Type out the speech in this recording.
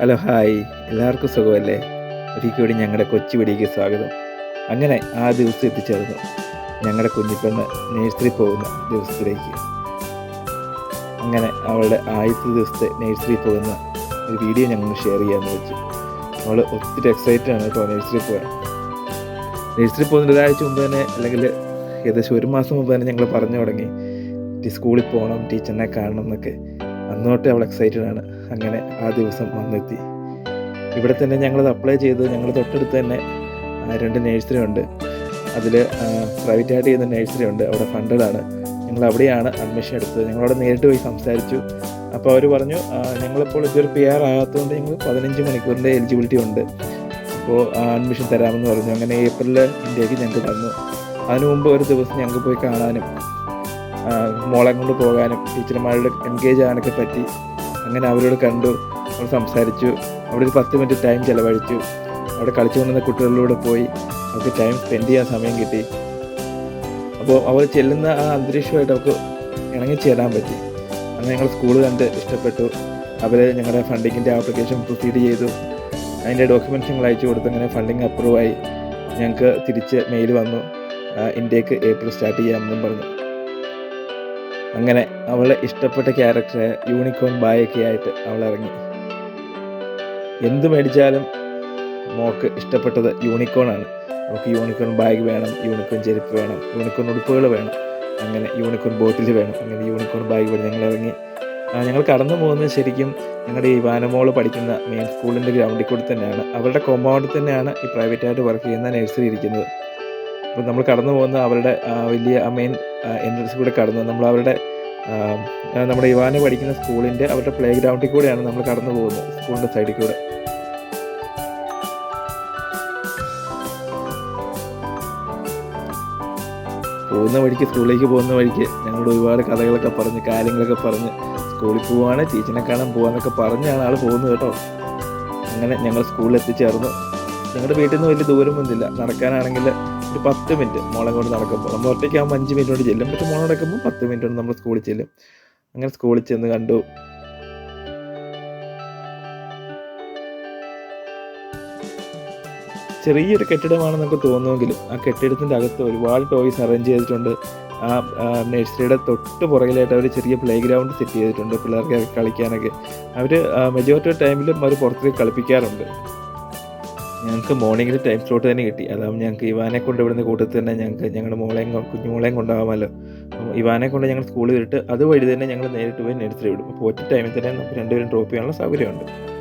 Hello hi. എല്ലാവർക്കും സുഖമല്ലേ? ഒരിക്കൽ കൂടി ഞങ്ങളുടെ കൊച്ചു വീടിക്ക് സ്വാഗതം. അങ്ങനെ ആ ദിവസം എത്തിച്ചേർന്നു. ഞങ്ങളുടെ കുഞ്ഞിപ്പെണ്ണ് നേഴ്സറി പോകുന്ന ദിവസത്തിലേക്ക്. അങ്ങനെ അവളുടെ ആദ്യത്തെ ദിവസത്തെ നേഴ്സറി പോകുന്ന ഒരു വീഡിയോ ഞങ്ങൾ ഷെയർ ചെയ്യാമെന്ന് വെച്ചു. അവൾ ഒത്തിരി എക്സൈറ്റഡ് ആണ് കേട്ടോ നേഴ്സറി പോകാൻ. നേഴ്സറി പോകുന്ന ഒരാഴ്ച മുമ്പ് തന്നെ അല്ലെങ്കിൽ ഏകദേശം ഒരു മാസം മുമ്പ് തന്നെ ഞങ്ങൾ പറഞ്ഞു തുടങ്ങി. "ടീ സ്കൂളിൽ പോകണം ടീച്ചറിനെ കാണണം എന്നൊക്കെ. അന്ന് തൊട്ടേ അവൾ എക്സൈറ്റഡ് ആണ്. അങ്ങനെ ആ ദിവസം വന്നെത്തി. ഇവിടെ തന്നെ ഞങ്ങളത് അപ്ലൈ ചെയ്ത് ഞങ്ങൾ തൊട്ടടുത്ത് തന്നെ രണ്ട് നേഴ്സറി ഉണ്ട്. അതിൽ പ്രൈവറ്റായിട്ട് ചെയ്യുന്ന നേഴ്സറി ഉണ്ട്. അവിടെ ഫണ്ടഡ് ആണ്. ഞങ്ങൾ അവിടെയാണ് അഡ്മിഷൻ എടുത്തത്. ഞങ്ങളവിടെ നേരിട്ട് പോയി സംസാരിച്ചു. അപ്പോൾ അവർ പറഞ്ഞു "ആ, ഞങ്ങളിപ്പോൾ ഇതൊരു പി ആർ ആകാത്തതുകൊണ്ട് ഞങ്ങൾ പതിനഞ്ച് മണിക്കൂറിന്റെ എലിജിബിലിറ്റി ഉണ്ട്. അപ്പോൾ അഡ്മിഷൻ തരാമെന്ന് പറഞ്ഞു. അങ്ങനെ ഏപ്രിലിൽ ഇന്ത്യയ്ക്ക് ഞങ്ങൾക്ക് തന്നു. അതിനു മുമ്പ് ഒരു ദിവസം ഞങ്ങൾക്ക് പോയി കാണാനും മോളെ കൊണ്ട് പോകാനും ടീച്ചർമാരോട് എൻഗേജ് ആകാനൊക്കെ പറ്റി. അങ്ങനെ അവരോട് കണ്ടു. അവർ സംസാരിച്ചു. അവിടെ ഒരു പത്ത് മിനിറ്റ് ടൈം ചിലവഴിച്ചു. അവിടെ കളിച്ചുകൊണ്ടിരുന്ന കുട്ടികളിലൂടെ പോയി. അവർക്ക് ടൈം സ്പെൻഡ് ചെയ്യാൻ സമയം കിട്ടി. അപ്പോൾ അവർ ചെല്ലുന്ന ആ അന്തരീക്ഷമായിട്ട് അവർക്ക് ഇണങ്ങി ചേരാൻ പറ്റി. അങ്ങനെ ഞങ്ങൾ സ്കൂൾ കണ്ട് ഇഷ്ടപ്പെട്ടു. അവർ ഞങ്ങളുടെ ഫണ്ടിങ്ങിന്റെ ആപ്ലിക്കേഷൻ പ്രൊസീഡ് ചെയ്തു. അതിന്റെ ഡോക്യുമെന്റ്സ് ഞങ്ങൾ അയച്ചു കൊടുത്തു. അങ്ങനെ ഫണ്ടിങ് അപ്രൂവായി ഞങ്ങൾക്ക് തിരിച്ച് മെയിൽ വന്നു. ഇന്ത്യയ്ക്ക് ഏപ്രിൽ സ്റ്റാർട്ട് ചെയ്യാമെന്നും പറഞ്ഞു. അങ്ങനെ അവളെ ഇഷ്ടപ്പെട്ട ക്യാരക്ടർ യൂണിക്കോൺ ബായൊക്കെ ആയിട്ട് അവൾ ഇറങ്ങി. എന്ത് മേടിച്ചാലും മോക്ക് ഇഷ്ടപ്പെട്ടത് യൂണിക്കോണാണ് നമുക്ക് യൂണിക്കോൺ ബാഗ് വേണം യൂണിക്കോൺ ചെരുപ്പ് വേണം യൂണിക്കോൺ ഉടുപ്പുകൾ വേണം അങ്ങനെ യൂണിക്കോൺ ബോട്ടിൽ വേണം അങ്ങനെ യൂണിക്കോൺ ബാഗ് വേണം ഞങ്ങൾ ഇറങ്ങി. ഞങ്ങൾ കടന്നു പോകുന്നത് ശരിക്കും ഞങ്ങളുടെ ഈ വാനമോൾ പഠിക്കുന്ന മെയിൻ സ്കൂളിന്റെ ഗ്രൗണ്ടിൽ കൂടി തന്നെയാണ്. അവരുടെ കോമ്പൗണ്ടിൽ തന്നെയാണ് ഈ പ്രൈവറ്റായിട്ട് വർക്ക് ചെയ്യുന്ന നഴ്സറി ഇരിക്കുന്നത്. അപ്പോൾ നമ്മൾ കടന്നു പോകുന്ന അവരുടെ ആ, വലിയ മെയിൻ എൻട്രൻസ് കൂടെ കടന്ന്. നമ്മൾ അവരുടെ നമ്മുടെ യുവാനെ പഠിക്കുന്ന സ്കൂളിന്റെ അവരുടെ പ്ലേ ഗ്രൗണ്ടിൽ കൂടെയാണ് നമ്മൾ കടന്നു പോകുന്നത് സ്കൂളിന്റെ സൈഡിൽ കൂടെ. പോകുന്ന വഴിക്ക് സ്കൂളിലേക്ക് പോകുന്ന വഴിക്ക് ഞങ്ങളോട് ഒരുപാട് കഥകളൊക്കെ പറഞ്ഞ് കാര്യങ്ങളൊക്കെ പറഞ്ഞ് സ്കൂളിൽ പോവാണ് ടീച്ചറിനെ കാണാൻ പോകാന്നൊക്കെ പറഞ്ഞാണ് ആൾ പോകുന്നത് കേട്ടോ. അങ്ങനെ ഞങ്ങൾ സ്കൂളിൽ എത്തിച്ചേർന്നു. ഞങ്ങളുടെ വീട്ടിൽ നിന്ന് വലിയ ദൂരമൊന്നുമില്ല നടക്കാനാണെങ്കിൽ ഒരു പത്ത് മിനിറ്റ് മോളെ കൊണ്ട് നടക്കുമ്പോൾ. നമ്മൾ ഒറ്റയ്ക്കാകുമ്പോൾ അഞ്ച് മിനിറ്റ് കൊണ്ട് ചെല്ലും. പക്ഷെ മോളെ നടക്കുമ്പോൾ പത്ത് മിനിറ്റ് കൊണ്ട് നമ്മൾ സ്കൂളിൽ ചെല്ലും. അങ്ങനെ സ്കൂളിൽ ചെന്ന് കണ്ടു. ചെറിയൊരു കെട്ടിടമാണ് തോന്നുമെങ്കിലും ആ കെട്ടിടത്തിന്റെ അകത്ത് ഒരുപാട് ടോയ്സ് അറേഞ്ച് ചെയ്തിട്ടുണ്ട്. ആ നഴ്സറിയുടെ തൊട്ട് പുറകിലായിട്ട് അവർ ചെറിയ പ്ലേ ഗ്രൗണ്ട് സെറ്റ് ചെയ്തിട്ടുണ്ട് പിള്ളേർക്ക് കളിക്കാനൊക്കെ. അവർ മെജോറിറ്റി ടൈമിലും അവർ പുറത്തേക്ക് കളിപ്പിക്കാറുണ്ട്. ഞങ്ങൾക്ക് മോർണിംഗിൽ ടൈം സ്ലോട്ട് തന്നെ കിട്ടി. അതാവുമ്പോൾ ഞങ്ങൾക്ക് ഇവാനെ കൊണ്ട് ഇവിടുന്ന് കൂട്ടത്തിൽ തന്നെ ഞങ്ങൾക്ക് ഞങ്ങളുടെ മോളെയും കുഞ്ഞുമോളെയും കൊണ്ടാവാമല്ലോ. ഇവാനെ കൊണ്ട് ഞങ്ങൾ സ്കൂളിൽ വിട്ട് അതുവഴി തന്നെ ഞങ്ങൾ നേരിട്ട് പോയി നഴ്സറി വിടും. അപ്പോൾ ഒറ്റ ടൈമിൽ തന്നെ നമുക്ക് രണ്ടുപേരും ഡ്രോപ്പ് ചെയ്യാനുള്ള സൗകര്യമുണ്ട്.